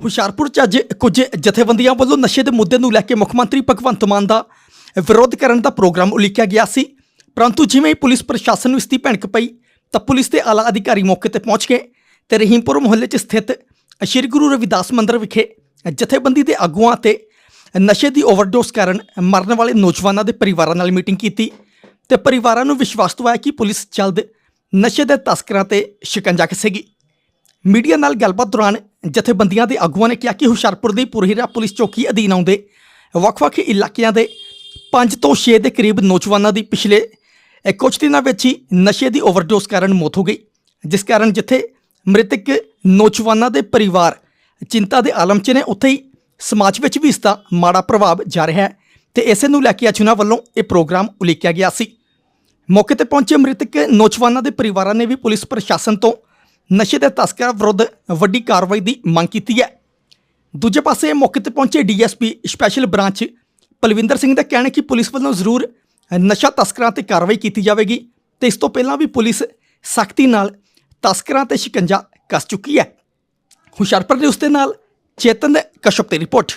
ਹੁਸ਼ਿਆਰਪੁਰ 'ਚ ਅੱਜ ਕੁਝ ਜਥੇਬੰਦੀਆਂ ਵੱਲੋਂ ਨਸ਼ੇ ਦੇ ਮੁੱਦੇ ਨੂੰ ਲੈ ਕੇ ਮੁੱਖ ਮੰਤਰੀ ਭਗਵੰਤ ਮਾਨ ਦਾ ਵਿਰੋਧ ਕਰਨ ਦਾ ਪ੍ਰੋਗਰਾਮ ਉਲੀਕਿਆ ਗਿਆ ਸੀ। ਪਰੰਤੂ ਜਿਵੇਂ ਹੀ ਪੁਲਿਸ ਪ੍ਰਸ਼ਾਸਨ ਨੂੰ ਇਸ ਦੀ ਭਿਣਕ ਪਈ, ਤਾਂ ਪੁਲਿਸ ਦੇ ਆਲਾ ਅਧਿਕਾਰੀ ਮੌਕੇ ਤੇ ਪਹੁੰਚ ਗਏ ਤੇ ਰਹੀਮਪੁਰ ਮੁਹੱਲੇ 'ਚ ਸਥਿਤ ਸ਼੍ਰੀ ਗੁਰੂ ਰਵਿਦਾਸ ਮੰਦਿਰ ਵਿਖੇ ਜਥੇਬੰਦੀ ਦੇ ਆਗੂਆਂ ਤੇ ਨਸ਼ੇ ਦੀ ਓਵਰਡੋਸ ਕਾਰਨ ਮਰਨ ਵਾਲੇ ਨੌਜਵਾਨਾਂ ਦੇ ਪਰਿਵਾਰਾਂ ਨਾਲ ਮੀਟਿੰਗ ਕੀਤੀ ਤੇ ਪਰਿਵਾਰਾਂ ਨੂੰ ਵਿਸ਼ਵਾਸ ਦਵਾਇਆ ਕਿ ਪੁਲਿਸ ਜਲਦ ਨਸ਼ੇ ਦੇ ਤਸਕਰਾਂ ਤੇ ਸ਼ਿਕੰਜਾ ਕੱਸੇਗੀ ਮੀਡੀਆ ਨਾਲ ਗੱਲਬਾਤ ਦੌਰਾਨ ਜਥੇਬੰਦੀਆਂ ਦੇ ਆਗੂਆਂ ਨੇ ਕਿਹਾ ਕਿ ਹੁਸ਼ਿਆਰਪੁਰ ਦੀ ਪੁਰਹੀਰਾ ਪੁਲਿਸ ਚੌਕੀ ਅਧੀਨ ਆਉਂਦੇ ਵੱਖ-ਵੱਖ ਇਲਾਕਿਆਂ ਦੇ 5 ਤੋਂ 6 ਦੇ ਕਰੀਬ ਨੌਜਵਾਨਾਂ ਦੀ ਪਿਛਲੇ ਕੁਝ ਦਿਨਾਂ ਵਿੱਚ ਹੀ ਨਸ਼ੇ ਦੀ ਓਵਰਡੋਸ ਕਾਰਨ ਮੌਤ ਹੋ ਗਈ, ਜਿਸ ਕਾਰਨ ਜਿੱਥੇ ਮ੍ਰਿਤਕ ਨੌਜਵਾਨਾਂ ਦੇ ਪਰਿਵਾਰ ਚਿੰਤਾ ਦੇ ਆਲਮ 'ਚ ਨੇ, ਉੱਥੇ ਹੀ ਸਮਾਜ ਵਿੱਚ ਵੀ ਇਸ ਦਾ ਮਾੜਾ ਪ੍ਰਭਾਵ ਜਾ ਰਿਹਾ ਹੈ। ਤੇ ਇਸੇ ਨੂੰ ਲੈ ਕੇ ਅੱਜ ਉਹਨਾਂ ਵੱਲੋਂ ਇਹ ਪ੍ਰੋਗਰਾਮ ਉਲੀਕਿਆ ਗਿਆ ਸੀ। ਮੌਕੇ ਤੇ ਪਹੁੰਚੇ ਮ੍ਰਿਤਕ ਨੌਜਵਾਨਾਂ ਦੇ ਪਰਿਵਾਰਾਂ ਨੇ ਵੀ ਪੁਲਿਸ ਪ੍ਰਸ਼ਾਸਨ ਤੋਂ ਨਸ਼ੇ ਦੇ ਤਸਕਰਾਂ ਵਿਰੁੱਧ ਵੱਡੀ ਕਾਰਵਾਈ ਦੀ ਮੰਗ ਕੀਤੀ ਹੈ। ਦੂਜੇ ਪਾਸੇ ਮੌਕੇ ਤੇ ਪਹੁੰਚੇ DSP special branch Palwinder Singh ਦਾ ਕਹਿਣਾ ਹੈ ਕਿ ਪੁਲਿਸ ਵੱਲੋਂ ਜ਼ਰੂਰ ਨਸ਼ਾ ਤਸਕਰਾਂ ਤੇ ਕਾਰਵਾਈ ਕੀਤੀ ਜਾਵੇਗੀ ਤੇ ਇਸ ਤੋਂ ਪਹਿਲਾਂ ਵੀ ਪੁਲਿਸ ਸਖਤੀ ਨਾਲ ਤਸਕਰਾਂ ਤੇ ਸ਼ਿਕੰਜਾ ਕੱਸ ਚੁੱਕੀ ਹੈ। ਹੁਸ਼ਿਆਰਪੁਰ ਦੇ ਉਸਦੇ ਨਾਲ ਚੇਤਨ ਕਸ਼ਪ ਦੀ ਰਿਪੋਰਟ।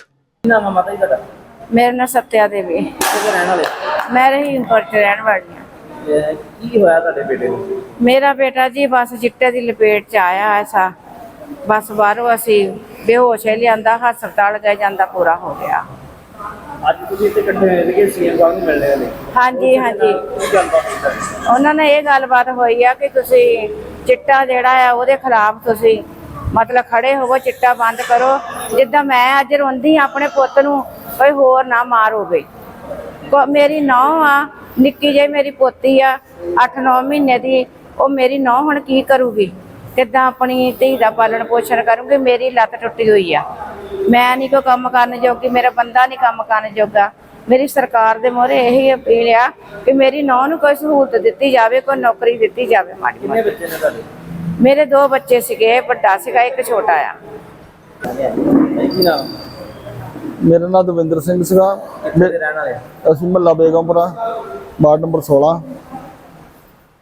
ਨਾਮ ਮਾਤਾ ਜੀ ਤੁਹਾਡਾ? ਮੇਰਾ ਨਾਂ ਸਤਿਆ ਦੇਵੀ। ਕਿੱਥੇ ਰਹਿਣ ਵਾਲੇ? ਮੈਂ ਰਹੀ ਇੰਪੋਰਟ ਰਹਿਣ ਵਾਲੀ ਹਾਂ। ਇਹ ਕੀ ਹੋਇਆ ਤੁਹਾਡੇ ਬੇਟੇ ਨੂੰ? ਮੇਰਾ ਬੇਟਾ ਜੀ ਬਸ ਚਿੱਟੇ ਦੀ ਲਪੇਟ ਚ ਆਇਆ ਐਸਾ ਬਸ ਬਾਹਰੋਂ ਅਸੀਂ ਬੇਹੋਸ਼ ਹੀ ਲਿਆਂਦਾ ਹਸਪਤਾਲ ਗਏ ਜਾਂਦਾ ਪੂਰਾ ਹੋ ਗਿਆ। ਅੱਜ ਤੁਸੀਂ ਇੱਥੇ ਇਕੱਠੇ ਹੋਏ ਸੀਗੇ ਸੀਐਮ ਸਾਹਿਬ ਨੂੰ ਮਿਲਣੇ ਵਾਲੇ। ਹਾਂਜੀ ਹਾਂਜੀ। ਕੀ ਗੱਲਬਾਤ ਹੋਈ। ਤੁਹਾਡੀ? ਉਹਨਾਂ ਨੇ ਇਹ ਗੱਲਬਾਤ ਹੋਈ ਆ ਕਿ ਤੁਸੀਂ ਚਿੱਟਾ ਜਿਹੜਾ ਆ ਉਹਦੇ ਖਿਲਾਫ ਤੁਸੀਂ ਮਤਲਬ ਖੜੇ ਹੋਵੋ ਚਿੱਟਾ ਬੰਦ ਕਰੋ। ਜਿੱਦਾਂ ਮੈਂ ਅੱਜ ਰੋਂਦੀ ਆਪਣੇ ਪੁੱਤ ਨੂੰ ਕੋਈ ਹੋਰ ਨਾ ਮਾਰ ਹੋਵੇ। ਕੋ- ਮੇਰੀ ਨੌਂ ਆ ਨਿੱਕੀ ਜਿਹੀ ਮੇਰੀ ਪੋਤੀ ਆ 8-9 ਮਹੀਨੇ ਦੀ ਉਹ ਮੇਰੀ ਨੌਂ ਹੁਣ ਕੀ ਕਰੂਗੀ? ਕਿੱਦਾਂ ਆਪਣੀ ਧੀ ਦਾ ਪਾਲਣ ਪੋਸ਼ਣ ਕਰੂਗੀ? ਮੇਰੀ ਲੱਤ ਟੁੱਟੀ ਹੋਈ ਆ। ਮੈਂ ਨਹੀਂ ਕੋਈ ਕੰਮ ਕਰਨ ਜੋਗੀ ਮੇਰਾ ਬੰਦਾ ਨਹੀਂ ਕੰਮ ਕਰਨ ਜੋਗਾ। ਮੇਰੀ ਸਰਕਾਰ ਦੇ ਮੋਹਰੇ ਇਹੀ ਅਪੀਲ ਆ ਕਿ ਮੇਰੀ ਨੌਂ ਨੂੰ ਕੋਈ ਸਹੂਲਤ ਦਿੱਤੀ ਜਾਵੇ ਕੋਈ ਨੌਕਰੀ ਦਿੱਤੀ ਜਾਵੇ ਮਾੜੀ ਕਿੰਨੇ ਮੋਟੀ ਬੱਚੇ ਨੇ ਤੁਹਾਡੇ? ਮੇਰੇ ਦੋ ਬੱਚੇ ਸੀਗੇ ਵੱਡਾ ਸੀਗਾ ਇੱਕ ਛੋਟਾ ਆ। ਕੀ ਨਾਮ? ਮੇਰਾ ਨਾਮ ਦਵਿੰਦਰ ਸਿੰਘ ਸੀਗਾ। ਦੇ ਰਹਿਣ ਵਾਲੇ ਅਸੀਂ ਮਹੱਲਾ ਬੇਗਮਪੁਰਾ ਵਾਰਡ ਨੰਬਰ 16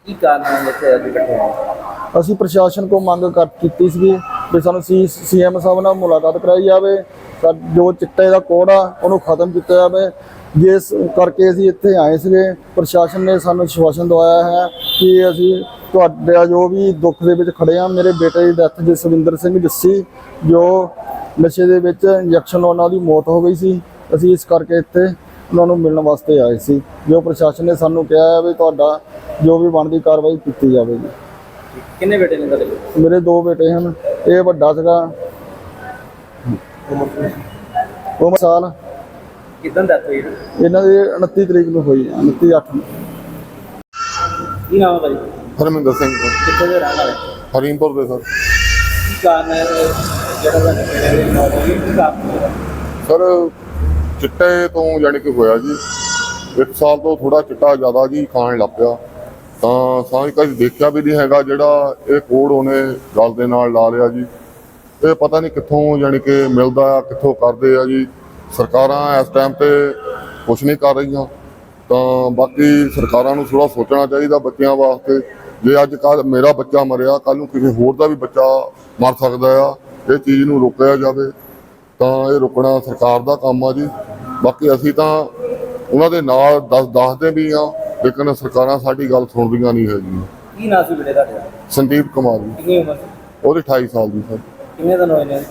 ਕੀ ਕਾਰਨ ਹੈ ਇੱਥੇ ਅੱਜ ਇਕੱਠੇ ਹੋਏ? ਅਸੀਂ ਪ੍ਰਸ਼ਾਸਨ ਕੋ ਮੰਗ ਕਰ ਕੀਤੀ ਸੀਗੀ ਵੀ ਸਾਨੂੰ ਸੀ ਸੀਐਮ ਸਾਹਿਬ ਨਾਲ ਮੁਲਾਕਾਤ ਕਰਾਈ ਜਾਵੇ। ਸਾ- ਜੋ ਚਿੱਟੇ ਦਾ ਕੋਡ ਆ ਉਹਨੂੰ ਖਤਮ ਕੀਤਾ ਜਾਵੇ। ਜਿਸ ਕਰਕੇ ਅਸੀਂ ਇੱਥੇ ਆਏ ਸੀਗੇ। ਪ੍ਰਸ਼ਾਸਨ ਨੇ ਸਾਨੂੰ ਵਿਸ਼ਵਾਸਨ ਦਵਾਇਆ ਹੈ ਕਿ ਅਸੀਂ ਤੁਹਾਡਾ ਜੋ ਵੀ ਦੁੱਖ ਦੇ ਵਿੱਚ ਖੜੇ ਆ ਮੇਰੇ ਬੇਟੇ ਦੀ ਡੈਥ ਜਸਵਿੰਦਰ ਸਿੰਘ ਜੱਸੀ ਜੋ ਨਸ਼ੇ ਦੇ ਵਿੱਚ ਇੰਜੈਕਸ਼ਨ ਉਹਨਾਂ ਦੀ ਮੌਤ ਹੋ ਗਈ ਸੀ। ਅਸੀਂ ਇਸ ਕਰਕੇ ਇੱਥੇ ਉਹਨਾਂ ਨੂੰ ਮਿਲਣ ਵਾਸਤੇ ਆਏ ਸੀ। ਜੋ ਪ੍ਰਸ਼ਾਸਨ ਨੇ ਸਾਨੂੰ ਕਿਹਾ ਹੈ ਵੀ ਤੁਹਾਡਾ ਜੋ ਵੀ ਬਣਦੀ ਕਾਰਵਾਈ ਕੀਤੀ ਜਾਵੇਗੀ। ਕਿੰਨੇ ਬੇਟੇ ਨੇ ਤੁਹਾਡੇ? ਮੇਰੇ ਦੋ ਬੇਟੇ ਹਨ। ਇਹ ਵੱਡਾ ਸੀਗਾ। ਉਹ ਸਾਲ। ਕਿਦਾਂ ਡੈਥ ਹੋਈ? ਇਹਨਾਂ ਦੀ 29 ਤਰੀਕ ਨੂੰ ਹੋਈ ਹੈ। 29 8 ਨੂੰ। ਕੀ ਨਾਮ ਹੈ ਭਾਈ? ਹਰਮਿੰਦਰ ਸਿੰਘ। ਕਿੱਥੇ ਦੇ ਰਹਿਣ ਵਾਲੇ? ਹਰੀਮਪੁਰ ਦੇ ਸਰ। ਕੀ ਕਾਰਨ ਹੈ, ਜਿਹੜਾ ਤੁਹਾਡੇ ਬੇਟੇ ਦੀ ਮੌਤ ਕੀ ਕਾਰਨ ਹੈ? ਸਰ, ਚਿੱਟੇ ਤੋਂ ਜਾਣੀ ਕਿ ਹੋਇਆ ਜੀ, ਇੱਕ ਸਾਲ ਤੋਂ ਥੋੜਾ ਚਿੱਟਾ ਜ਼ਿਆਦਾ ਜੀ ਖਾਣ ਲੱਗ ਪਿਆ। ਤਾਂ ਸਾਂ ਕਦੇ ਦੇਖਿਆ ਵੀ ਨਹੀਂ ਹੈਗਾ ਜਿਹੜਾ ਇਹ ਕੋੜ ਉਹਨੇ ਗੱਲ ਦੇ ਨਾਲ ਲਾ ਲਿਆ ਜੀ। ਇਹ ਪਤਾ ਨਹੀਂ ਕਿੱਥੋਂ ਜਾਣੀ ਕਿ ਮਿਲਦਾ ਆ ਕਿੱਥੋਂ ਕਰਦੇ ਆ ਜੀ। ਸਰਕਾਰਾਂ ਇਸ ਟਾਈਮ ਤੇ ਕੁਝ ਨਹੀਂ ਕਰ ਰਹੀਆਂ। ਤਾਂ ਬਾਕੀ ਸਰਕਾਰਾਂ ਨੂੰ ਥੋੜਾ ਸੋਚਣਾ ਚਾਹੀਦਾ ਬੱਚਿਆਂ ਵਾਸਤੇ। ਜੇ ਅੱਜ ਕੱਲ ਮੇਰਾ ਬੱਚਾ ਮਰਿਆ ਕੱਲ ਨੂੰ ਕਿਸੇ ਹੋਰ ਦਾ ਵੀ ਬੱਚਾ ਮਰ ਸਕਦਾ ਆ ਇਹ ਚੀਜ਼ ਨੂੰ ਰੋਕਿਆ ਜਾਵੇ ਤਾਂ ਇਹ ਰੁਕਣਾ ਸਰਕਾਰ ਦਾ ਕੰਮ ਆ ਜੀ। ਬਾਕੀ ਅਸੀਂ ਤਾਂ ਉਹਨਾਂ ਦੇ ਨਾਲ ਦੱਸ ਦੱਸਦੇ ਵੀ ਆ ਲੇਕਿਨ ਸਰਕਾਰਾਂ ਸਾਡੀ ਗੱਲ ਸੁਣਦੀਆਂ ਨਹੀਂ ਹੈਗੀਆਂ। ਕੀ ਨਾਮ ਸੀ ਬੇਟੇ ਤੁਹਾਡੇ ਦਾ? ਸੰਦੀਪ ਕੁਮਾਰ ਜੀ। ਕਿੰਨੀ ਉਮਰ ਸੀ? ਉਹਦੀ 28 ਸਾਲ ਦੀ ਸਰ। ਕਿੰਨੇ ਦਿਨ ਹੋਏ ਨੇ?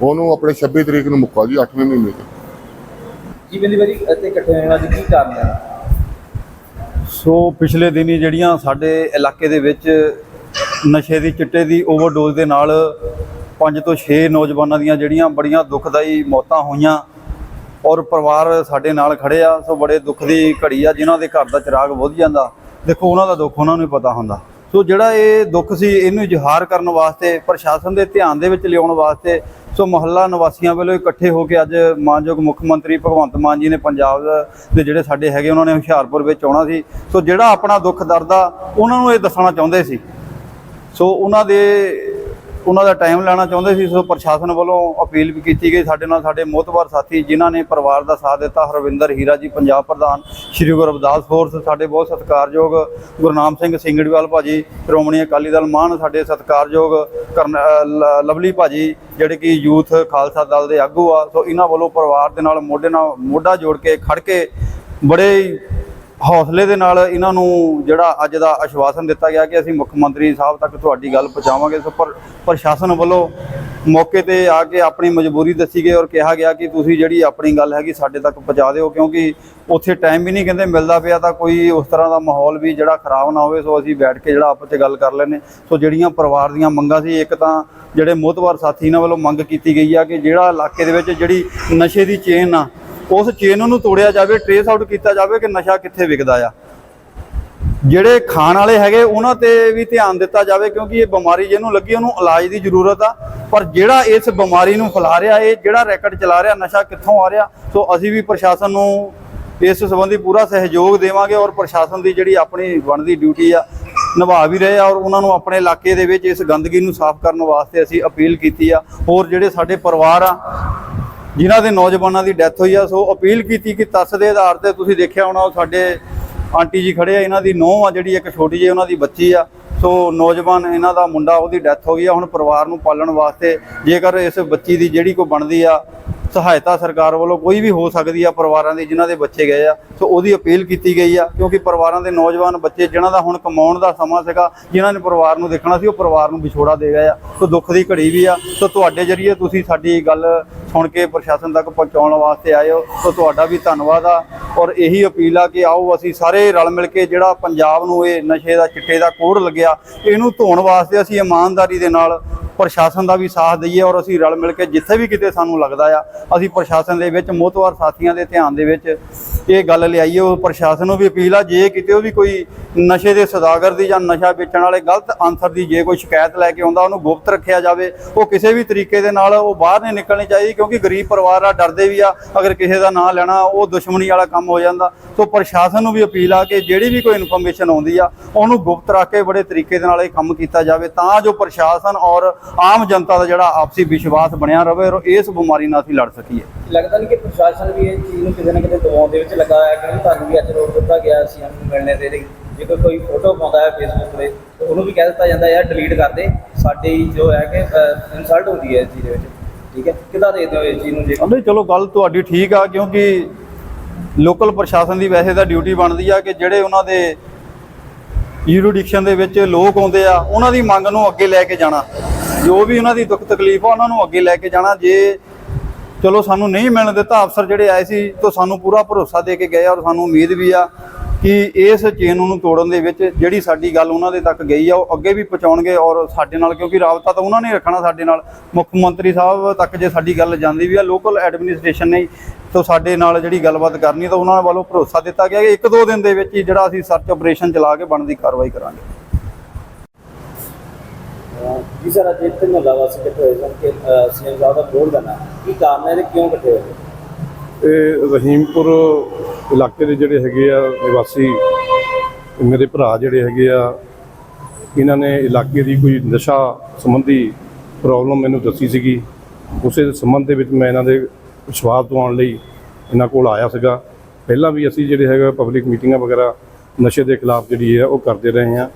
ਉਹਨੂੰ ਆਪਣੇ 26 ਤਰੀਕ ਨੂੰ ਮੁੱਕਾ ਜੀ 8ਵੇਂ ਮਹੀਨੇ 'ਚ। ਜੀ ਬਿੰਦੀ ਭਾਜੀ ਇੱਥੇ ਇਕੱਠੇ ਹੋਣ ਦਾ ਅੱਜ ਕੀ ਕਾਰਨ ਹੈ? ਸੋ ਪਿਛਲੇ ਦਿਨੀ ਜਿਹੜੀਆਂ ਸਾਡੇ ਇਲਾਕੇ ਦੇ ਵਿੱਚ ਨਸ਼ੇ ਦੀ ਚਿੱਟੇ ਦੀ ਓਵਰਡੋਜ਼ ਦੇ ਨਾਲ ਪੰਜ ਤੋਂ 6 ਨੌਜਵਾਨਾਂ ਦੀਆਂ ਜਿਹੜੀਆਂ ਬੜੀਆਂ ਦੁਖਦਾਈ ਮੌਤਾਂ ਹੋਈਆਂ ਔਰ ਪਰਿਵਾਰ ਸਾਡੇ ਨਾਲ ਖੜੇ ਆ, ਸੋ ਬੜੇ ਦੁੱਖ ਦੀ ਘੜੀ ਆ, ਜਿਨ੍ਹਾਂ ਦੇ ਘਰ ਦਾ ਚਿਰਾਗ ਬੁੱਝ ਜਾਂਦਾ। ਦੇਖੋ, ਉਹਨਾਂ ਦਾ ਦੁੱਖ ਉਹਨਾਂ ਨੂੰ ਹੀ ਪਤਾ ਹੁੰਦਾ। ਸੋ ਜਿਹੜਾ ਇਹ ਦੁੱਖ ਸੀ, ਇਹਨੂੰ ਇਜ਼ਹਾਰ ਕਰਨ ਵਾਸਤੇ, ਪ੍ਰਸ਼ਾਸਨ ਦੇ ਧਿਆਨ ਦੇ ਵਿੱਚ ਲਿਆਉਣ ਵਾਸਤੇ, ਸੋ ਮਹੱਲਾ ਨਿਵਾਸੀਆਂ ਵੱਲੋਂ ਇਕੱਠੇ ਹੋ ਕੇ ਅੱਜ ਮਾਨਯੋਗ ਮੁੱਖ ਮੰਤਰੀ ਭਗਵੰਤ ਮਾਨ ਜੀ ਨੇ ਪੰਜਾਬ ਦੇ ਜਿਹੜੇ ਸਾਡੇ ਹੈਗੇ, ਉਹਨਾਂ ਨੇ ਹੁਸ਼ਿਆਰਪੁਰ ਵਿੱਚ ਆਉਣਾ ਸੀ। ਸੋ ਜਿਹੜਾ ਆਪਣਾ ਦੁੱਖ ਦਰਦ ਆ, ਉਹਨਾਂ ਨੂੰ ਇਹ ਦੱਸਣਾ ਚਾਹੁੰਦੇ ਸੀ। ਸੋ ਉਹਨਾਂ ਦੇ ਉਹਨਾਂ ਦਾ ਟਾਈਮ ਲੈਣਾ ਚਾਹੁੰਦੇ ਸੀ, ਸੋ ਪ੍ਰਸ਼ਾਸਨ ਵੱਲੋਂ ਅਪੀਲ ਵੀ ਕੀਤੀ ਗਈ। ਸਾਡੇ ਨਾਲ ਸਾਡੇ ਮੋਤਬਰ ਸਾਥੀ ਜਿਨ੍ਹਾਂ ਨੇ ਪਰਿਵਾਰ ਦਾ ਸਾਥ ਦਿੱਤਾ, ਹਰਵਿੰਦਰ ਹੀਰਾ ਜੀ, ਪੰਜਾਬ ਪ੍ਰਧਾਨ, ਸ਼੍ਰੀ ਗੁਰੂ ਰਵਿਦਾਸ ਫੋਰਸ ਸਾਡੇ ਬਹੁਤ ਸਤਿਕਾਰਯੋਗ ਗੁਰਨਾਮ ਸਿੰਘ ਸਿੰਘੜੀਵਾਲ ਭਾਜੀ, ਸ਼੍ਰੋਮਣੀ ਅਕਾਲੀ ਦਲ ਮਾਨ, ਸਾਡੇ ਸਤਿਕਾਰਯੋਗ ਕਰਨ ਲ- ਲਵਲੀ ਭਾਜੀ, ਜਿਹੜੇ ਕਿ ਯੂਥ ਖਾਲਸਾ ਦਲ ਦੇ ਆਗੂ ਆ। ਸੋ ਇਹਨਾਂ ਵੱਲੋਂ ਪਰਿਵਾਰ ਦੇ ਨਾਲ ਮੋਢੇ ਨਾਲ ਮੋਢਾ ਜੋੜ ਕੇ ਖੜ ਕੇ ਬੜੇ ਹੌਸਲੇ ਦੇ ਨਾਲ ਇਹਨਾਂ ਨੂੰ ਜਿਹੜਾ ਅੱਜ ਦਾ ਆਸ਼ਵਾਸਨ ਦਿੱਤਾ ਗਿਆ ਕਿ ਅਸੀਂ ਮੁੱਖ ਮੰਤਰੀ ਸਾਹਿਬ ਤੱਕ ਤੁਹਾਡੀ ਗੱਲ ਪਹੁੰਚਾਵਾਂਗੇ। ਸੋ ਪਰ ਪ੍ਰਸ਼ਾਸਨ ਵੱਲੋਂ ਮੌਕੇ ਤੇ ਆ ਕੇ ਆਪਣੀ ਮਜਬੂਰੀ ਦੱਸੀ ਗਈ ਔਰ ਕਿਹਾ ਗਿਆ ਕਿ ਤੁਸੀਂ ਜਿਹੜੀ ਆਪਣੀ ਗੱਲ ਹੈਗੀ ਸਾਡੇ ਤੱਕ ਪਹੁੰਚਾ ਦਿਓ ਕਿਉਂਕਿ ਉੱਥੇ ਟਾਈਮ ਵੀ ਨਹੀਂ ਕਹਿੰਦੇ ਮਿਲਦਾ ਪਿਆ ਤਾਂ ਕੋਈ ਉਸ ਤਰ੍ਹਾਂ ਦਾ ਮਾਹੌਲ ਵੀ ਜਿਹੜਾ ਖਰਾਬ ਨਾ ਹੋਵੇ। ਸੋ ਅਸੀਂ ਬੈਠ ਕੇ ਜਿਹੜਾ ਆਪਸ 'ਚ ਗੱਲ ਕਰ ਲੈਨੇ ਸੋ ਜਿਹੜੀਆਂ ਪਰਿਵਾਰ ਦੀਆਂ ਮੰਗਾਂ ਸੀ, ਇੱਕ ਤਾਂ ਜਿਹੜੇ ਮੋਤਵਾਰ ਸਾਥੀ ਇਹਨਾਂ ਵੱਲੋਂ ਮੰਗ ਕੀਤੀ ਗਈ ਆ ਕਿ ਜਿਹੜਾ ਇਲਾਕੇ ਦੇ ਵਿੱਚ ਜਿਹੜੀ ਨਸ਼ੇ ਦੀ ਚੇਨ ਆ ਉਸ ਚੇਨ ਨੂੰ ਤੋੜਿਆ ਜਾਵੇ ਟ੍ਰੇਸ ਆਊਟ ਕੀਤਾ ਜਾਵੇ ਕਿ ਨਸ਼ਾ ਕਿੱਥੇ ਵਿਕਦਾ ਆ। ਜਿਹੜੇ ਖਾਣ ਵਾਲੇ ਹੈਗੇ, ਉਹਨਾਂ ਤੇ ਵੀ ਧਿਆਨ ਦਿੱਤਾ ਜਾਵੇ ਕਿਉਂਕਿ ਇਹ ਬਿਮਾਰੀ ਜਿਹਨੂੰ ਲੱਗੀ, ਉਹਨੂੰ ਇਲਾਜ ਦੀ ਜ਼ਰੂਰਤ ਆ। ਪਰ ਜਿਹੜਾ ਇਸ ਬਿਮਾਰੀ ਨੂੰ ਫੈਲਾ ਰਿਹਾ, ਇਹ ਜਿਹੜਾ ਰੈਕਟ ਚਲਾ ਰਿਹਾ, ਨਸ਼ਾ ਕਿੱਥੋਂ ਆ ਰਿਹਾ, ਸੋ ਅਸੀਂ ਵੀ ਪ੍ਰਸ਼ਾਸਨ ਨੂੰ ਇਸ ਸੰਬੰਧੀ ਪੂਰਾ ਸਹਿਯੋਗ ਦੇਵਾਂਗੇ ਔਰ ਪ੍ਰਸ਼ਾਸਨ ਦੀ ਜਿਹੜੀ ਆਪਣੀ ਬਣਦੀ ਡਿਊਟੀ ਆ, ਨਿਭਾ ਵੀ ਰਹੇ ਆ ਔਰ ਉਹਨਾਂ ਨੂੰ ਆਪਣੇ ਇਲਾਕੇ ਦੇ ਵਿੱਚ ਇਸ ਗੰਦਗੀ ਨੂੰ ਸਾਫ਼ ਕਰਨ ਵਾਸਤੇ ਅਸੀਂ ਅਪੀਲ ਕੀਤੀ ਆ। ਹੋਰ ਜਿਹੜੇ ਸਾਡੇ ਪਰਿਵਾਰ ਆ ਜਿਨ੍ਹਾਂ ਦੇ ਨੌਜਵਾਨਾਂ ਦੀ ਡੈਥ ਹੋਈ ਆ, ਸੋ ਅਪੀਲ ਕੀਤੀ ਕਿ ਤੱਸ ਦੇ ਆਧਾਰ ਤੇ ਤੁਸੀਂ ਦੇਖਿਆ ਹੋਣਾ, ਉਹ ਸਾਡੇ ਆਂਟੀ ਜੀ ਖੜੇ ਆ, ਇਹਨਾਂ ਦੀ ਨੂੰਹ ਆ ਜਿਹੜੀ ਇੱਕ ਛੋਟੀ ਜਿਹੀ, ਉਹਨਾਂ ਦੀ ਬੱਚੀ ਆ। ਸੋ ਨੌਜਵਾਨ ਇਹਨਾਂ ਦਾ ਮੁੰਡਾ, ਉਹਦੀ ਡੈਥ ਹੋ ਗਈ ਆ, ਹੁਣ ਪਰਿਵਾਰ ਨੂੰ ਪਾਲਣ ਵਾਸਤੇ ਜੇਕਰ ਇਸ ਬੱਚੀ ਦੀ ਜਿਹੜੀ ਕੋਈ ਬਣਦੀ ਆ ਸਹਾਇਤਾ ਸਰਕਾਰ ਵੱਲੋਂ ਕੋਈ ਵੀ ਹੋ ਸਕਦੀ ਆ ਪਰਿਵਾਰਾਂ ਦੀ, ਜਿਨ੍ਹਾਂ ਦੇ ਬੱਚੇ ਗਏ ਆ, ਸੋ ਉਹਦੀ ਅਪੀਲ ਕੀਤੀ ਗਈ ਆ, ਕਿਉਂਕਿ ਪਰਿਵਾਰਾਂ ਦੇ ਨੌਜਵਾਨ ਬੱਚੇ, ਜਿਨ੍ਹਾਂ ਦਾ ਹੁਣ ਕਮਾਉਣ ਦਾ ਸਮਾਂ ਸੀਗਾ, ਜਿਨ੍ਹਾਂ ਨੇ ਪਰਿਵਾਰ ਨੂੰ ਦੇਖਣਾ ਸੀ, ਉਹ ਪਰਿਵਾਰ ਨੂੰ ਵਿਛੋੜਾ ਦੇ ਗਏ ਆ। ਸੋ ਦੁੱਖ ਦੀ ਘੜੀ ਵੀ ਆ। ਸੋ ਤੁਹਾਡੇ ਜਰੀਏ ਤੁਸੀਂ ਸਾਡੀ ਗੱਲ ਸੁਣ ਕੇ ਪ੍ਰਸ਼ਾਸਨ ਤੱਕ ਪਹੁੰਚਾਉਣ ਵਾਸਤੇ ਆਏ ਹੋ। ਸੋ ਤੁਹਾਡਾ ਵੀ ਧੰਨਵਾਦ ਆ। ਔਰ ਇਹੀ ਅਪੀਲ ਆ ਕਿ ਆਓ, ਅਸੀਂ ਸਾਰੇ ਰਲ ਮਿਲ ਕੇ ਜਿਹੜਾ ਪੰਜਾਬ ਨੂੰ ਇਹ ਨਸ਼ੇ ਦਾ ਚਿੱਟੇ ਦਾ ਕੋੜ ਲੱਗਿਆ, ਇਹਨੂੰ ਧੋਣ ਵਾਸਤੇ ਅਸੀਂ ਇਮਾਨਦਾਰੀ ਦੇ ਨਾਲ ਪ੍ਰਸ਼ਾਸਨ ਦਾ ਵੀ ਸਾਥ ਦਈਏ ਔਰ ਅਸੀਂ ਰਲ ਮਿਲ ਕੇ ਜਿੱਥੇ ਵੀ ਕਿਤੇ ਸਾਨੂੰ ਲੱਗਦਾ ਆ, ਅਸੀਂ ਪ੍ਰਸ਼ਾਸਨ ਦੇ ਵਿੱਚ ਮੋਤਵਾਰ ਸਾਥੀਆਂ ਦੇ ਧਿਆਨ ਦੇ ਵਿੱਚ ਇਹ ਗੱਲ ਲਿਆਈਏ। ਉਹ ਪ੍ਰਸ਼ਾਸਨ ਨੂੰ ਵੀ ਅਪੀਲ ਆ, ਜੇ ਕਿਤੇ ਉਹ ਵੀ ਕੋਈ ਨਸ਼ੇ ਦੇ ਸੌਦਾਗਰ ਦੀ ਜਾਂ ਨਸ਼ਾ ਵੇਚਣ ਵਾਲੇ ਗਲਤ ਅਨਸਰ ਦੀ ਜੇ ਕੋਈ ਸ਼ਿਕਾਇਤ ਲੈ ਕੇ ਆਉਂਦਾ, ਉਹਨੂੰ ਗੁਪਤ ਰੱਖਿਆ ਜਾਵੇ। ਉਹ ਕਿਸੇ ਵੀ ਤਰੀਕੇ ਦੇ ਨਾਲ ਉਹ ਬਾਹਰ ਨਹੀਂ ਨਿਕਲਣੀ ਚਾਹੀਦੀ ਕਿਉਂਕਿ ਗਰੀਬ ਪਰਿਵਾਰ ਆ, ਡਰਦੇ ਵੀ ਆ, ਅਗਰ ਕਿਸੇ ਦਾ ਨਾਂ ਲੈਣਾ, ਉਹ ਦੁਸ਼ਮਣੀ ਵਾਲਾ ਕੰਮ ਹੋ ਜਾਂਦਾ। ਸੋ ਪ੍ਰਸ਼ਾਸਨ ਨੂੰ ਵੀ ਅਪੀਲ ਆ ਕਿ ਜਿਹੜੀ ਵੀ ਕੋਈ ਇਨਫੋਰਮੇਸ਼ਨ ਆਉਂਦੀ ਆ, ਉਹਨੂੰ ਗੁਪਤ ਰੱਖ ਕੇ ਬੜੇ ਤਰੀਕੇ ਦੇ ਨਾਲ ਇਹ ਕੰਮ ਕੀਤਾ ਜਾਵੇ। ਤਾਂ ਜੋ ਪ੍ਰਸ਼ਾਸਨ ਔਰ ਆਮ ਜਨਤਾ ਦਾ ਜਿਹੜਾ ਆਪਸੀ ਵਿਸ਼ਵਾਸ ਬਣਿਆ ਰਵੇ ਔਰ ਇਸ ਬਿਮਾਰੀ ਨਾਲ ਅਸੀਂ ਲੜ ਸਕੀਏ। ਲੱਗਦਾ ਨਹੀਂ ਕਿ ਪ੍ਰਸ਼ਾਸਨ ਵੀ ਇਹ ਚੀਜ਼ ਨੂੰ ਕਿਤੇ ਨਾ ਕਿਤੇ ਦਬਾਉਣ ਦੇ ਵਿੱਚ ਲੱਗਾ ਹੋਇਆ ਕਿਉਂਕਿ ਤੁਹਾਨੂੰ ਵੀ ਅੱਜ ਰੋਕ ਦਿੱਤਾ ਗਿਆ ਸੀ ਨੂੰ ਮਿਲਣੇ ਦੇ ਲਈ। ਜੇਕਰ ਕੋਈ ਫੋਟੋ ਪਾਉਂਦਾ ਹੈ ਫੇਸਬੁੱਕ ਤੇ ਉਹਨੂੰ ਵੀ ਕਹਿ ਦਿੱਤਾ ਜਾਂਦਾ ਯਾਰ ਡਿਲੀਟ ਕਰ ਦੇ। ਸਾਡੀ ਜੋ ਹੈ ਕਿ ਇਨਸਲਟ ਹੁੰਦੀ ਹੈ ਇਸ ਚੀਜ਼ ਦੇ ਵਿੱਚ। ਠੀਕ ਹੈ? ਕਿੱਦਾਂ ਦੇਖਦੇ ਹੋ ਇਸ ਚੀਜ਼ ਨੂੰ ਜੇ ਨਹੀਂ ਚਲੋ ਗੱਲ ਤੁਹਾਡੀ ਠੀਕ ਆ ਕਿਉਂਕਿ ਲੋਕਲ ਪ੍ਰਸ਼ਾਸਨ ਦੀ ਵੈਸੇ ਤਾਂ ਡਿਊਟੀ ਬਣਦੀ ਆ ਕਿ ਜਿਹੜੇ ਉਹਨਾਂ ਦੇ ਜੂਰੀਡਿਕਸ਼ਨ ਦੇ ਵਿੱਚ ਲੋਕ ਆਉਂਦੇ ਆ ਉਹਨਾਂ ਦੀ ਮੰਗ ਨੂੰ ਅੱਗੇ ਲੈ ਕੇ ਜਾਣਾ। ਜੋ ਵੀ ਉਹਨਾਂ ਦੀ ਦੁੱਖ ਤਕਲੀਫ ਆ, ਉਹਨਾਂ ਨੂੰ ਅੱਗੇ ਲੈ ਕੇ ਜਾਣਾ। ਜੇ ਚਲੋ ਸਾਨੂੰ ਨਹੀਂ ਮਿਲਣ ਦਿੱਤਾ, ਅਫਸਰ ਜਿਹੜੇ ਆਏ ਸੀ, ਤਾਂ ਸਾਨੂੰ ਪੂਰਾ ਭਰੋਸਾ ਦੇ ਕੇ ਗਏ ਔਰ ਸਾਨੂੰ ਉਮੀਦ ਵੀ ਆ ਕਿ ਇਸ ਚੇਨ ਨੂੰ ਤੋੜਨ ਦੇ ਵਿੱਚ ਜਿਹੜੀ ਸਾਡੀ ਗੱਲ ਉਹਨਾਂ ਦੇ ਤੱਕ ਗਈ ਆ, ਉਹ ਅੱਗੇ ਵੀ ਪਹੁੰਚਾਉਣਗੇ ਔਰ ਸਾਡੇ ਨਾਲ, ਕਿਉਂਕਿ ਰਾਬਤਾ ਤਾਂ ਉਹਨਾਂ ਨੇ ਰੱਖਣਾ ਸਾਡੇ ਨਾਲ। ਮੁੱਖ ਮੰਤਰੀ ਸਾਹਿਬ ਤੱਕ ਜੇ ਸਾਡੀ ਗੱਲ ਜਾਂਦੀ ਵੀ ਆ ਲੋਕਲ ਐਡਮਿਨਿਸਟ੍ਰੇਸ਼ਨ ਨੇ ਤੋਂ ਸਾਡੇ ਨਾਲ ਜਿਹੜੀ ਗੱਲਬਾਤ ਕਰਨੀ ਤਾਂ ਉਹਨਾਂ ਵੱਲੋਂ ਭਰੋਸਾ ਦਿੱਤਾ ਗਿਆ ਕਿ ਇੱਕ ਦੋ ਦਿਨ ਦੇ ਵਿੱਚ ਹੀ ਜਿਹੜਾ ਅਸੀਂ ਸਰਚ ਆਪਰੇਸ਼ਨ ਚਲਾ ਕੇ ਬਣਦੀ ਕਾਰਵਾਈ ਕਰਾਂਗੇ। ਜੀ ਸਰ, ਅੱਜ ਇੱਥੇ ਮਹੱਲਾ ਵਾਸੀ ਇਕੱਠੇ ਹੋਏ ਸਨ ਕਿ ਸੀਐਮ ਸਾਹਿਬ ਦਾ ਬੋਲ ਦੇਣਾ ਕੀ ਕਾਰਨ ਹੈ ਤੇ ਕਿਉਂ ਇਕੱਠੇ ਹੋਏ? ਇਹ ਰਹੀਮਪੁਰ ਇਲਾਕੇ ਦੇ ਜਿਹੜੇ ਹੈਗੇ ਆ ਨਿਵਾਸੀ, ਮੇਰੇ ਭਰਾ ਜਿਹੜੇ ਹੈਗੇ ਆ, ਇਹਨਾਂ ਨੇ ਇਲਾਕੇ ਦੀ ਕੋਈ ਨਸ਼ਾ ਸੰਬੰਧੀ ਪ੍ਰੋਬਲਮ ਮੈਨੂੰ ਦੱਸੀ ਸੀਗੀ। ਉਸੇ ਸੰਬੰਧ ਦੇ ਵਿੱਚ ਮੈਂ ਇਹਨਾਂ ਦੇ ਵਿਸ਼ਵਾਸ ਦਿਵਾਉਣ ਲਈ ਇਹਨਾਂ ਕੋਲ ਆਇਆ ਸੀਗਾ। ਪਹਿਲਾਂ ਵੀ ਅਸੀਂ ਜਿਹੜੇ ਹੈਗਾ ਪਬਲਿਕ ਮੀਟਿੰਗਾਂ ਵਗੈਰਾ, ਨਸ਼ੇ ਦੇ ਖਿਲਾਫ ਜਿਹੜੀ ਹੈ ਉਹ ਕਰਦੇ ਰਹੇ ਹਾਂ।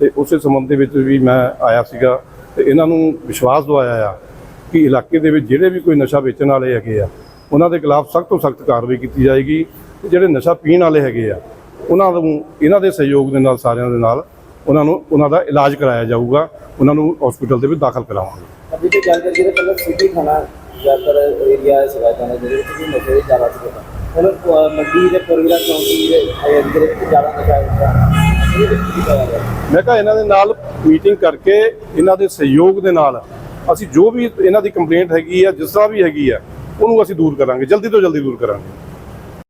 ਤੇ ਉਸੇ ਸੰਬੰਧ ਦੇ ਵਿੱਚ ਵੀ ਮੈਂ ਆਇਆ ਸੀਗਾ। ਤੇ ਇਹਨਾਂ ਨੂੰ ਵਿਸ਼ਵਾਸ ਦਵਾਇਆ ਆ ਕਿ ਇਲਾਕੇ ਦੇ ਵਿੱਚ ਜਿਹੜੇ ਵੀ ਕੋਈ ਨਸ਼ਾ ਵੇਚਣ ਵਾਲੇ ਹੈਗੇ ਆ, ਉਹਨਾਂ ਦੇ ਖਿਲਾਫ ਸਖਤ ਤੋਂ ਸਖਤ ਕਾਰਵਾਈ ਕੀਤੀ ਜਾਏਗੀ। ਤੇ ਜਿਹੜੇ ਨਸ਼ਾ ਪੀਣ ਵਾਲੇ ਹੈਗੇ ਆ, ਉਹਨਾਂ ਨੂੰ, ਇਹਨਾਂ ਦੇ ਸਹਿਯੋਗ ਦੇ ਨਾਲ, ਸਾਰਿਆਂ ਦੇ ਨਾਲ ਉਹਨਾਂ ਨੂੰ, ਉਹਨਾਂ ਦਾ ਇਲਾਜ ਕਰਾਇਆ ਜਾਊਗਾ। ਉਹਨਾਂ ਨੂੰ ਹਸਪੀਟਲ ਦੇ ਵਿੱਚ ਦਾਖਲ ਕਰਾਵਾਂਗੇ। ਅਭੀ ਤੇ ਗੱਲ ਕਰੀਏ ਤਾਂ ਪਹਿਲਾਂ ਸਿਟੀ ਖਾਣਾ ਜ਼ਿਆਦਾਤਰ ਏਰੀਆ ਸੀਗਾ ਜਾਂਦਾ ਜਿਹਦੇ ਵਿੱਚ ਵੀ ਨਸ਼ੇ ਜ਼ਿਆਦਾ ਸੀਗਾ। ਹੁਣ ਮੰਡੀ ਦੇ ਪੁਰਗਰਾ ਚੌਂਕੀ ਦੇ ਏਰੀਆ ਦੇ ਜ਼ਿਆਦਾ ਨਸ਼ਾ ਹੁੰਦਾ ਮੈਂ ਕਿਹਾ ਇਹਨਾਂ ਦੇ ਨਾਲ ਮੀਟਿੰਗ ਕਰਕੇ ਇਹਨਾਂ ਦੇ ਸਹਿਯੋਗ ਦੇ ਨਾਲ ਅਸੀਂ ਜੋ ਵੀ ਇਹਨਾਂ ਦੀ ਕੰਪਲੇਂਟ ਹੈਗੀ ਆ, ਜਿਸ ਤਰ੍ਹਾਂ ਵੀ ਹੈਗੀ ਆ, ਉਹਨੂੰ ਅਸੀਂ ਦੂਰ ਕਰਾਂਗੇ, ਜਲਦੀ ਤੋਂ ਜਲਦੀ ਦੂਰ ਕਰਾਂਗੇ।